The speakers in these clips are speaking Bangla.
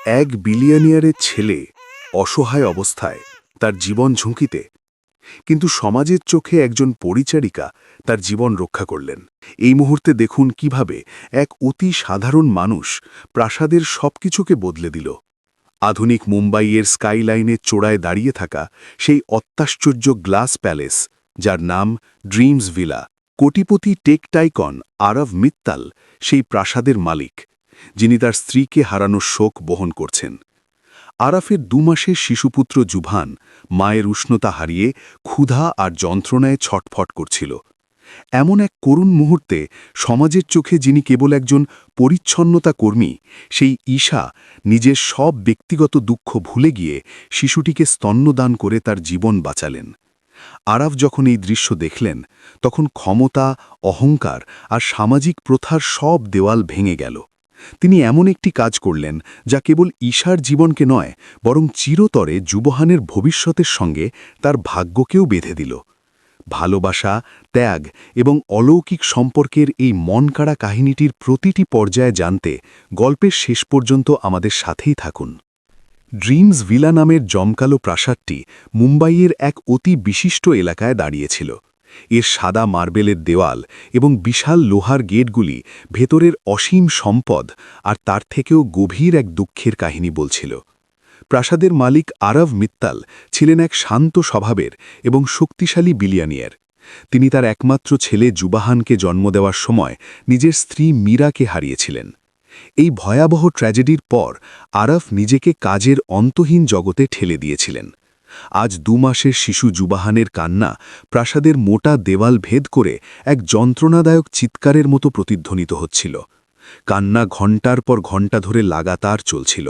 এক বিলিয়নিয়ারের ছেলে অসহায় অবস্থায় তার জীবন ঝুঁকিতে, কিন্তু সমাজের চোখে একজন পরিচারিকা তার জীবন রক্ষা করলেন। এই মুহূর্তে দেখুন কীভাবে এক অতি সাধারণ মানুষ প্রাসাদের সবকিছুকে বদলে দিল। আধুনিক মুম্বাইয়ের স্কাইলাইনের চোড়ায় দাঁড়িয়ে থাকা সেই অত্যাশ্চর্য গ্লাস প্যালেস, যার নাম ড্রিমস ভিলা, কোটিপতি টেকটাইকন আরব মিত্তাল, সেই প্রাসাদের মালিক। যিনি তার স্ত্রীকে হারানোর শোক বহন করছেন। আরাফের দুমাসের শিশুপুত্র জুভান মায়ের উষ্ণতা হারিয়ে ক্ষুধা আর যন্ত্রণায় ছটফট করছিল। এমন এক করুণ মুহূর্তে সমাজের চোখে যিনি কেবল একজন পরিচ্ছন্নতা কর্মী, সেই ঈশা নিজের সব ব্যক্তিগত দুঃখ ভুলে গিয়ে শিশুটিকে স্তন্যদান করে তার জীবন বাঁচালেন। আরাফ যখন এই দৃশ্য দেখলেন, তখন ক্ষমতা, অহংকার আর সামাজিক প্রথার সব দেওয়াল ভেঙে গেল। তিনি এমন একটি কাজ করলেন যা কেবল ঈশার জীবনকে নয়, বরং চিরতরে যুবহানের ভবিষ্যতের সঙ্গে তার ভাগ্যকেও বেঁধে দিল। ভালোবাসা, ত্যাগ এবং অলৌকিক সম্পর্কের এই মনকাড়া কাহিনীটির প্রতিটি পর্যায়ে জানতে গল্পের শেষ পর্যন্ত আমাদের সাথেই থাকুন। ড্রিমস ভিলা নামের জমকালো প্রাসাদটি মুম্বাইয়ের এক অতি বিশিষ্ট এলাকায় দাঁড়িয়েছিল। এর সাদা মার্বেলের দেওয়াল এবং বিশাল লোহার গেটগুলি ভেতরের অসীম সম্পদ আর তার থেকেও গভীর এক দুঃখের কাহিনী বলছিল। প্রাসাদের মালিক আরব মিত্তাল ছিলেন এক শান্ত স্বভাবের এবং শক্তিশালী বিলিয়ানিয়ার। তিনি তার একমাত্র ছেলে জুবাহানকে জন্ম দেওয়ার সময় নিজের স্ত্রী মীরাকে হারিয়েছিলেন। এই ভয়াবহ ট্র্যাজেডির পর আরফ নিজেকে কাজের অন্তহীন জগতে ঠেলে দিয়েছিলেন। আজ দু মাসের শিশু জুবাহানের কান্না প্রাসাদের মোটা দেওয়াল ভেদ করে এক যন্ত্রণাদায়ক চিৎকারের মতো প্রতিধ্বনিত হচ্ছিল। কান্না ঘণ্টার পর ঘণ্টা ধরে লাগাতার চলছিল।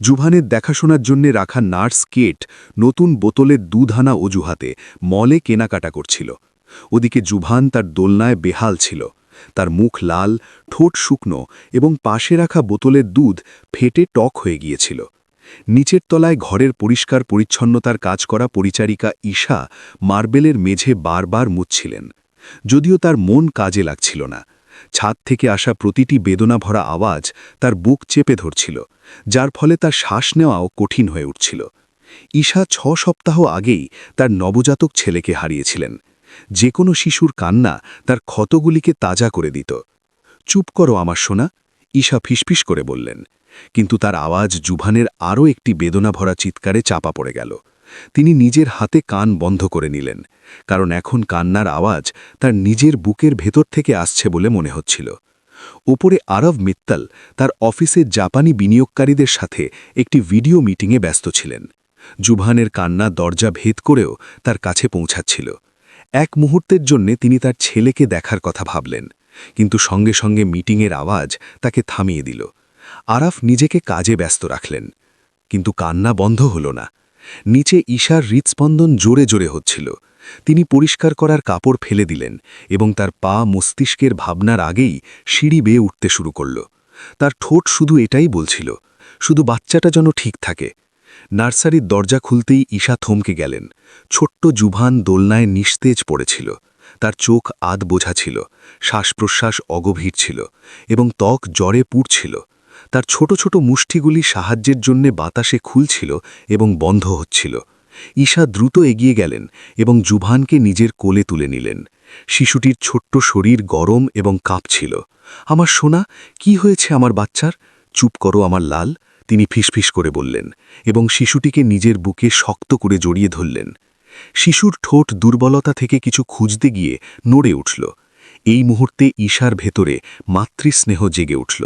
জুভানের দেখাশোনার জন্যে রাখা নার্স কেট নতুন বোতলের দুধানা অজুহাতে মলে কেনাকাটা করছিল। ওদিকে জুভান তার দোলনায় বেহাল ছিল। তার মুখ লাল, ঠোঁট শুকনো এবং পাশে রাখা বোতলের দুধ ফেটে টক হয়ে গিয়েছিল। নিচের তলায় ঘরের পরিষ্কার পরিচ্ছন্নতার কাজ করা পরিচারিকা ঈশা মার্বেলের মেঝে বারবার মুচ্ছিলেন যদিও তার মন কাজে লাগছিল না। ছাদ থেকে আসা প্রতিটি বেদনা ভরা আওয়াজ তার বুক চেপে ধরছিল, যার ফলে তার শ্বাস নেওয়াও কঠিন হয়ে উঠছিল। ঈশা ছ সপ্তাহ আগেই তার নবজাতক ছেলেকে হারিয়েছিলেন। যে কোনো শিশুর কান্না তার ক্ষতগুলিকে তাজা করে দিত। চুপ করো আমার সোনা ঈশা ফিসফিস করে বললেন, কিন্তু তার আওয়াজ জুভানের আরও একটি বেদনা ভরা চিৎকারে চাপা পড়ে গেল। তিনি নিজের হাতে কান বন্ধ করে নিলেন, কারণ এখন কান্নার আওয়াজ তার নিজের বুকের ভেতর থেকে আসছে বলে মনে হচ্ছিল। ওপরে আরব মিত্তাল তার অফিসের জাপানি বিনিয়োগকারীদের সাথে একটি ভিডিও মিটিংয়ে ব্যস্ত ছিলেন। জুভানের কান্না দরজা ভেদ করেও তার কাছে পৌঁছাচ্ছিল। এক মুহূর্তের জন্যে তিনি তার ছেলেকে দেখার কথা ভাবলেন। কিন্তু সঙ্গে সঙ্গে মিটিংয়ের আওয়াজ তাকে থামিয়ে দিল। আরাফ নিজেকে কাজে ব্যস্ত রাখলেন। কিন্তু কান্না বন্ধ হল না। নিচে ঈশার হৃৎস্পন্দন জোরে জোরে হচ্ছিল। তিনি পরিষ্কার করার কাপড় ফেলে দিলেন এবং তার পা মস্তিষ্কের ভাবনার আগেই সিঁড়ি বেয়ে উঠতে শুরু করল। তার ঠোঁট শুধু এটাই বলছিল, শুধু বাচ্চাটা যেন ঠিক থাকে। নার্সারির দরজা খুলতেই ঈশা থমকে গেলেন। ছোট্ট জুভান দোলনায় নিস্তেজ পড়েছিল। তার চোখ আধ বোঝা ছিল শ্বাস প্রশ্বাস অগভীর ছিল এবং ত্বক জ্বরে পুড়ছিল। তার ছোট ছোট মুষ্টিগুলি সাহায্যের জন্যে বাতাসে খুলছিল এবং বন্ধ হচ্ছিল। ঈশা দ্রুত এগিয়ে গেলেন এবং জুভানকে নিজের কোলে তুলে নিলেন। শিশুটির ছোট্ট শরীর গরম এবং কাঁপছিল। আমার সোনা, কি হয়েছে আমার বাচ্চার? চুপ করো আমার লাল, তিনি ফিসফিস করে বললেন এবং শিশুটিকে নিজের বুকে শক্ত করে জড়িয়ে ধরলেন। শিশুর ঠোঁট দুর্বলতা থেকে কিছু খুঁজতে গিয়ে নড়ে উঠল। এই মুহূর্তে ঈশার ভেতরে মাতৃস্নেহ জেগে উঠল।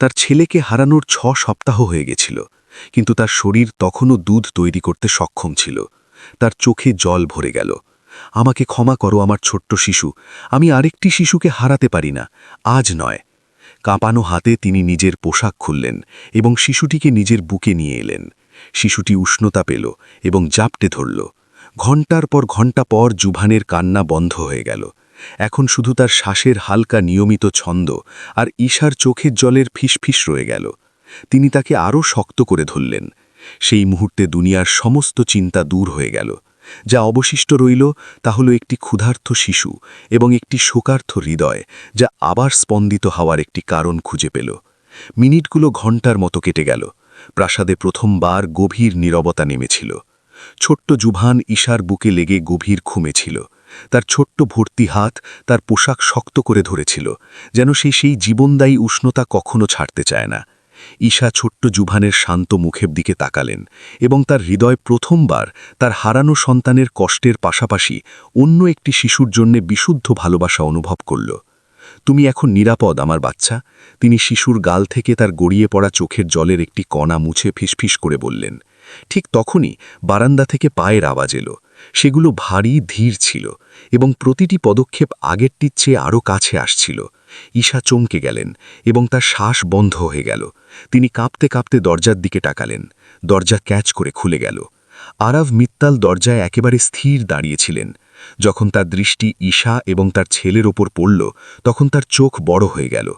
তার ছেলেকে হারানোর ছ সপ্তাহ হয়ে গেছিল, কিন্তু তার শরীর তখনও দুধ তৈরি করতে সক্ষম ছিল। তার চোখে জল ভরে গেল। আমাকে ক্ষমা করো আমার ছোট্ট শিশু, আমি আরেকটি শিশুকে হারাতে পারি না, আজ নয়। কাঁপানো হাতে তিনি নিজের পোশাক খুললেন এবং শিশুটিকে নিজের বুকে নিয়ে এলেন। শিশুটি উষ্ণতা পেল এবং জাপটে ধরল। ঘণ্টার পর ঘণ্টা পর জুভানের কান্না বন্ধ হয়ে গেল। এখন শুধু তার শ্বাসের হালকা নিয়মিত ছন্দ আর ঈশার চোখের জলের ফিসফিস রয়ে গেল। তিনি তাকে আরও শক্ত করে ধরলেন। সেই মুহূর্তে দুনিয়ার সমস্ত চিন্তা দূর হয়ে গেল। যা অবশিষ্ট রইল তা হল একটি ক্ষুধার্থ শিশু এবং একটি শোকার্থ হৃদয় যা আবার স্পন্দিত হওয়ার একটি কারণ খুঁজে পেল। মিনিটগুলো ঘণ্টার মতো কেটে গেল। প্রাসাদে প্রথমবার গভীর নীরবতা নেমেছিল। ছোট্ট জুভান ঈশার বুকে লেগে গভীর ঘুমেছিল তার ছোট্ট ভর্তি হাত তার পোশাক শক্ত করে ধরেছিল, যেন সে সেই জীবনদায়ী উষ্ণতা কখনো ছাড়তে চায় না। ঈশা ছোট্ট জুভানের শান্ত মুখের দিকে তাকালেন এবং তার হৃদয় প্রথমবার তার হারানো সন্তানের কষ্টের পাশাপাশি অন্য একটি শিশুর জন্য বিশুদ্ধ ভালোবাসা অনুভব করল। তুমি এখন নিরাপদ, আমার বাচ্চা? তিনি শিশুর গাল থেকে তার গড়িয়ে পড়া চোখের জলের একটি কণা মুছে ফিসফিস করে বললেন। ঠিক তখনই বারান্দা থেকে পায়ের আওয়াজ এলো। সেগুলো ভারী ধীর ছিল এবং প্রতিটি পদক্ষেপ আগেরটির চেয়ে আরও কাছে আসছিল। ঈশা চমকে গেলেন এবং তার শ্বাস বন্ধ হয়ে গেল। তিনি কাঁপতে কাঁপতে দরজার দিকে টাকালেন দরজা ক্যাচ করে খুলে গেল। আরাভ মিত্তাল দরজায় একেবারে স্থির দাঁড়িয়েছিলেন। যখন তার দৃষ্টি ঈশা এবং তার ছেলের ওপর পড়ল, তখন তার চোখ বড় হয়ে গেল।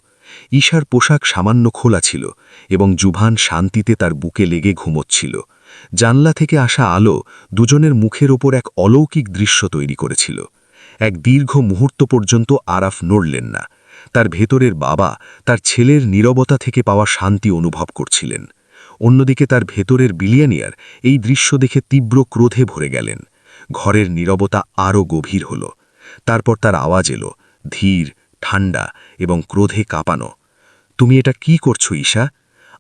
ঈশার পোশাক সামান্য খোলা ছিল এবং জুভান শান্তিতে তার বুকে লেগে ঘুমোচ্ছিল। জানলা থেকে আসা আলো দুজনের মুখের ওপর এক অলৌকিক দৃশ্য তৈরি করেছিল। এক দীর্ঘ মুহূর্ত পর্যন্ত আরাফ নড়লেন না। তার ভেতরের বাবা তার ছেলের নীরবতা থেকে পাওয়া শান্তি অনুভব করছিলেন। অন্যদিকে তার ভেতরের বিলিয়ানিয়ার এই দৃশ্য দেখে তীব্র ক্রোধে ভরে গেলেন। ঘরের নীরবতা আরও গভীর হল। তারপর তার আওয়াজ এলো, ধীর ঠান্ডা এবং ক্রোধে কাঁপানো। তুমি এটা কি করছ, ঈশা?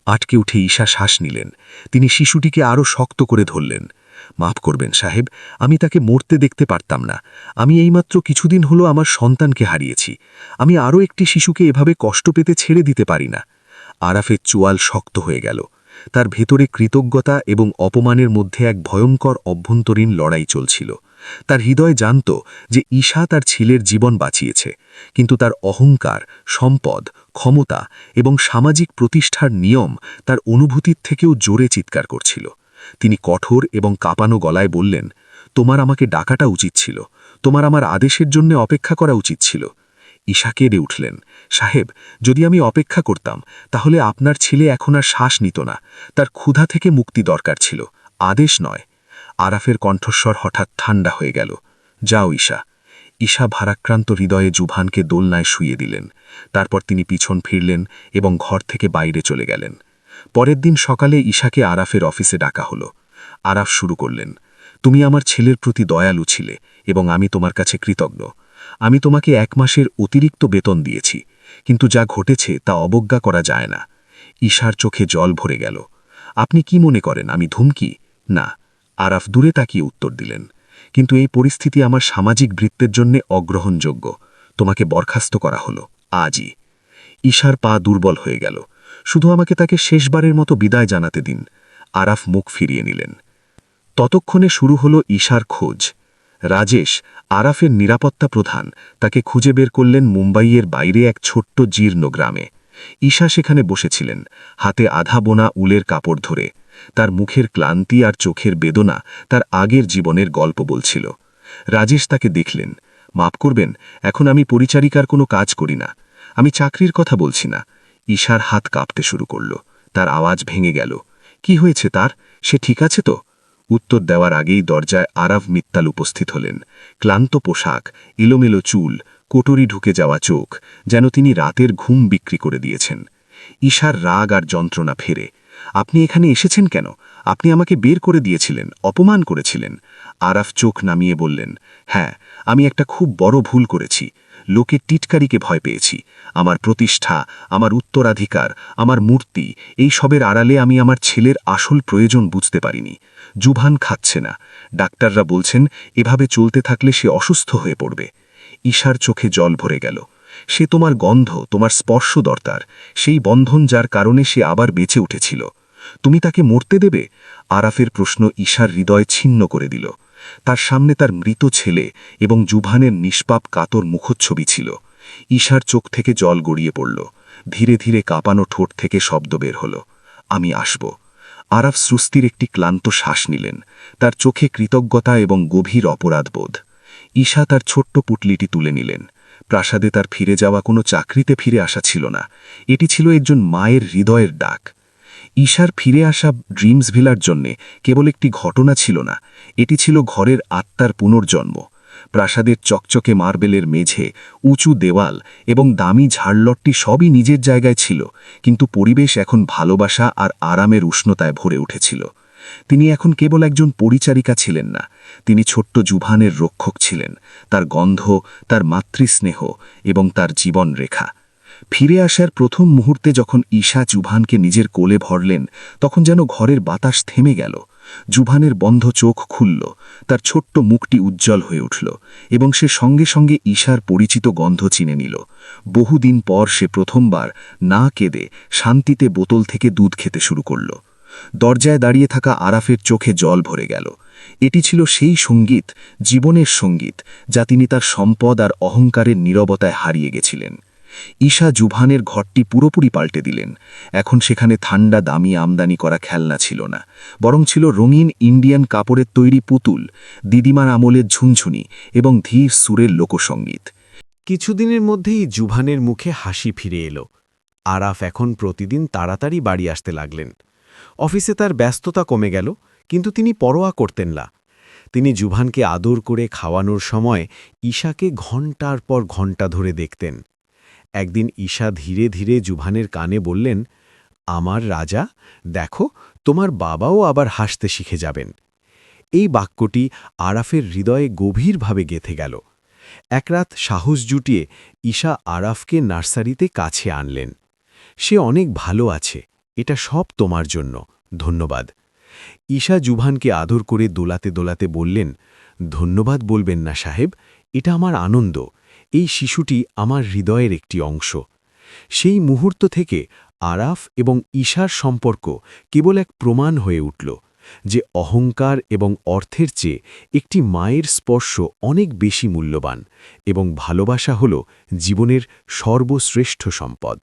আটকে উঠে ঈশা শ্বাস নিলেন। তিনি শিশুটিকে আরও শক্ত করে ধরলেন। মাফ করবেন সাহেব, আমি তাকে মরতে দেখতে পারতাম না। আমি এইমাত্র কিছুদিন হলো আমার সন্তানকে হারিয়েছি। আমি আরও একটি শিশুকে এভাবে কষ্ট পেতে ছেড়ে দিতে পারি না। আরাফের চোয়াল শক্ত হয়ে গেল। তার ভেতরে কৃতজ্ঞতা এবং অপমানের মধ্যে এক ভয়ঙ্কর অভ্যন্তরীণ লড়াই চলছিল। তার হৃদয় জানত যে ঈশা তার ছেলের জীবন বাঁচিয়েছে, কিন্তু তার অহংকার, সম্পদ ক্ষমতা এবং সামাজিক প্রতিষ্ঠার নিয়ম তার অনুভূতির থেকেও জোরে চিৎকার করছিল। তিনি কঠোর এবং কাঁপানো গলায় বললেন, তোমার আমাকে ডাকাটা উচিত ছিল। তোমার আমার আদেশের জন্য অপেক্ষা করা উচিত ছিল। ঈশা কেড়ে উঠলেন, সাহেব, যদি আমি অপেক্ষা করতাম, তাহলে আপনার ছেলে এখন আর শ্বাস নিত না। তার ক্ষুধা থেকে মুক্তি দরকার ছিল, আদেশ নয়। আরাফের কণ্ঠস্বর হঠাৎ ঠান্ডা হয়ে গেল। যাও, ঈশা ঈশা ভারাক্রান্ত হৃদয়ে জুভানকে দোলনায় শুয়ে দিলেন। তারপর তিনি পিছন ফিরলেন এবং ঘর থেকে বাইরে চলে গেলেন। পরের দিন সকালে ঈশাকে আরাফের অফিসে ডাকা হলো। আরাফ শুরু করলেন, তুমি আমার ছেলের প্রতি দয়ালু ছিলে এবং আমি তোমার কাছে কৃতজ্ঞ। আমি তোমাকে এক মাসের অতিরিক্ত বেতন দিয়েছি, কিন্তু যা ঘটেছে তা অবজ্ঞা করা যায় না। ঈশার চোখে জল ভরে গেল। আপনি কি মনে করেন, আমি ধুমকি? না। আরাফ দূরে তাকিয়ে উত্তর দিলেন কিন্তু এই পরিস্থিতি আমার সামাজিক বৃত্তের জন্য অগ্রহণযোগ্য। তোমাকে বরখাস্ত করা হলো। আজই। ঈশার পা দুর্বল হয়ে গেল। শুধু আমাকে তাকে শেষবারের মতো বিদায় জানাতে দিন। আরাফ মুখ ফিরিয়ে নিলেন। ততক্ষণে শুরু হলো ঈশার খোঁজ। রাজেশ, আরাফের নিরাপত্তা প্রধান, তাকে খুঁজে বের করলেন মুম্বাইয়ের বাইরে এক ছোট্ট জীর্ণ গ্রামে। ঈশা সেখানে বসেছিলেন, হাতে আধা বোনা উলের কাপড় ধরে। তার মুখের ক্লান্তি আর চোখের বেদনা তার আগের জীবনের গল্প বলছিল। রাজেশ তাকে দেখলেন, মাপ করবেন, এখন আমি পরিচারিকার কোনো কাজ করি না। আমি চাকরির কথা বলছি না। ঈশার হাত কাঁপতে শুরু করল। তার আওয়াজ ভেঙে গেল। কি হয়েছে তার? সে ঠিক আছে তো? উত্তর দেওয়ার আগেই দরজায় আরাভ মিত্তাল উপস্থিত হলেন। ক্লান্ত পোশাক, এলোমেলো চুল, কোটরি ঢুকে যাওয়া চোখ, যেন তিনি রাতের ঘুম বিক্রি করে দিয়েছেন। ঈশার রাগ আর যন্ত্রণা ফেরে। আপনি এখানে এসেছেন কেন? আপনি আমাকে বের করে দিয়েছিলেন, অপমান করেছিলেন। আরাফ চোখ নামিয়ে বললেন হ্যাঁ আমি একটা খুব বড় ভুল করেছি। লোকের টিটকারিকে ভয় পেয়েছি। আমার প্রতিষ্ঠা, আমার উত্তরাধিকার, আমার মূর্তি, এই সবের আড়ালে আমি আমার ছেলের আসল প্রয়োজন বুঝতে পারিনি। জুভান খাচ্ছে না। ডাক্তাররা বলছেন, এভাবে চলতে থাকলে সে অসুস্থ হয়ে পড়বে। ঈশার চোখে জল ভরে গেল। সে তোমার গন্ধ, তোমার স্পর্শ দরকার। সেই বন্ধন যার কারণে সে আবার বেঁচে উঠেছিল। তুমি তাকে মরতে দেবে? আরাফের প্রশ্ন ঈশার হৃদয় ছিন্ন করে দিল। তার সামনে তার মৃত ছেলে এবং জুভানের নিষ্পাপ কাতর মুখচ্ছবি ছিল। ঈশার চোখ থেকে জল গড়িয়ে পড়ল। ধীরে ধীরে কাঁপানো ঠোঁট থেকে শব্দ বের হল। আমি আসব। আরাফ সুস্তির একটি ক্লান্ত শ্বাস নিলেন। তার চোখে কৃতজ্ঞতা এবং গভীর অপরাধবোধ। ঈশা তার ছোট্ট পুটলিটি তুলে নিলেন। প্রাসাদে তার ফিরে যাওয়া কোনো চাকরিতে ফিরে আসা ছিল না। এটি ছিল একজন মায়ের হৃদয়ের ডাক। ঈশার ফিরে আসা ড্রিমস ভিলার জন্যে কেবল একটি ঘটনা ছিল না, এটি ছিল ঘরের আত্মার পুনর্জন্ম। প্রাসাদের চকচকে মার্বেলের মেঝে, উঁচু দেওয়াল এবং দামি ঝাড়লটটি সবই নিজের জায়গায় ছিল, কিন্তু পরিবেশ এখন ভালোবাসা আর আরামের উষ্ণতায় ভরে উঠেছিল। তিনি এখন কেবল একজন পরিচারিকা ছিলেন না, তিনি ছোট্ট জুভানের রক্ষক ছিলেন, তার গন্ধ, তার মাতৃস্নেহ এবং তার জীবন রেখা ফিরে আসার প্রথম মুহূর্তে যখন ঈশা জুভানকে নিজের কোলে ভরলেন, তখন যেন ঘরের বাতাস থেমে গেল। জুভানের বন্ধ চোখ খুলল, তার ছোট্ট মুখটি উজ্জ্বল হয়ে উঠল এবং সে সঙ্গে সঙ্গে ঈশার পরিচিত গন্ধ চিনে নিল। বহুদিন পর সে প্রথমবার না কেঁদে শান্তিতে বোতল থেকে দুধ খেতে শুরু করল। দরজায় দাঁড়িয়ে থাকা আরাফের চোখে জল ভরে গেল। এটি ছিল সেই সংগীত, জীবনের সংগীত, যা তিনি তার সম্পদ আর অহংকারের নীরবতায় হারিয়ে গেছিলেন। ঈশা জুভানের ঘরটি পুরোপুরি পাল্টে দিলেন। এখন সেখানে ঠান্ডা, দামি আমদানি করা খেলনা ছিল না। বরং ছিল রঙিন ইন্ডিয়ান কাপড়ের তৈরি পুতুল, দিদিমার আমলের ঝুনঝুনি এবং ধীর সুরের লোকসঙ্গীত। কিছুদিনের মধ্যেই জুভানের মুখে হাসি ফিরে এলো। আরাফ এখন প্রতিদিন তাড়াতাড়ি বাড়ি আসতে লাগলেন। অফিসে তার ব্যস্ততা কমে গেল, কিন্তু তিনি পরোয়া করতেন না। তিনি জুভানকে আদর করে খাওয়ানোর সময় ঈশাকে ঘণ্টার পর ঘণ্টা ধরে দেখতেন। একদিন ঈশা ধীরে ধীরে জুভানের কানে বললেন, আমার রাজা, দেখো, তোমার বাবাও আবার হাসতে শিখে যাবেন। এই বাক্যটি আরাফের হৃদয়ে গভীরভাবে গেথে গেল। এক রাত সাহস জুটিয়ে ঈশা আরাফকে নার্সারিতে কাছে আনলেন। সে অনেক ভালো আছে এটা সব তোমার জন্য, ধন্যবাদ। ঈশা জুভানকে আদর করে দোলাতে দোলাতে বললেন, ধন্যবাদ বলবেন না সাহেব, এটা আমার আনন্দ। এই শিশুটি আমার হৃদয়ের একটি অংশ। সেই মুহূর্ত থেকে আরাফ এবং ঈশার সম্পর্ক কেবল এক প্রমাণ হয়ে উঠল যে অহংকার এবং অর্থের চেয়ে একটি মায়ের স্পর্শ অনেক বেশি মূল্যবান এবং ভালোবাসা হল জীবনের সর্বশ্রেষ্ঠ সম্পদ।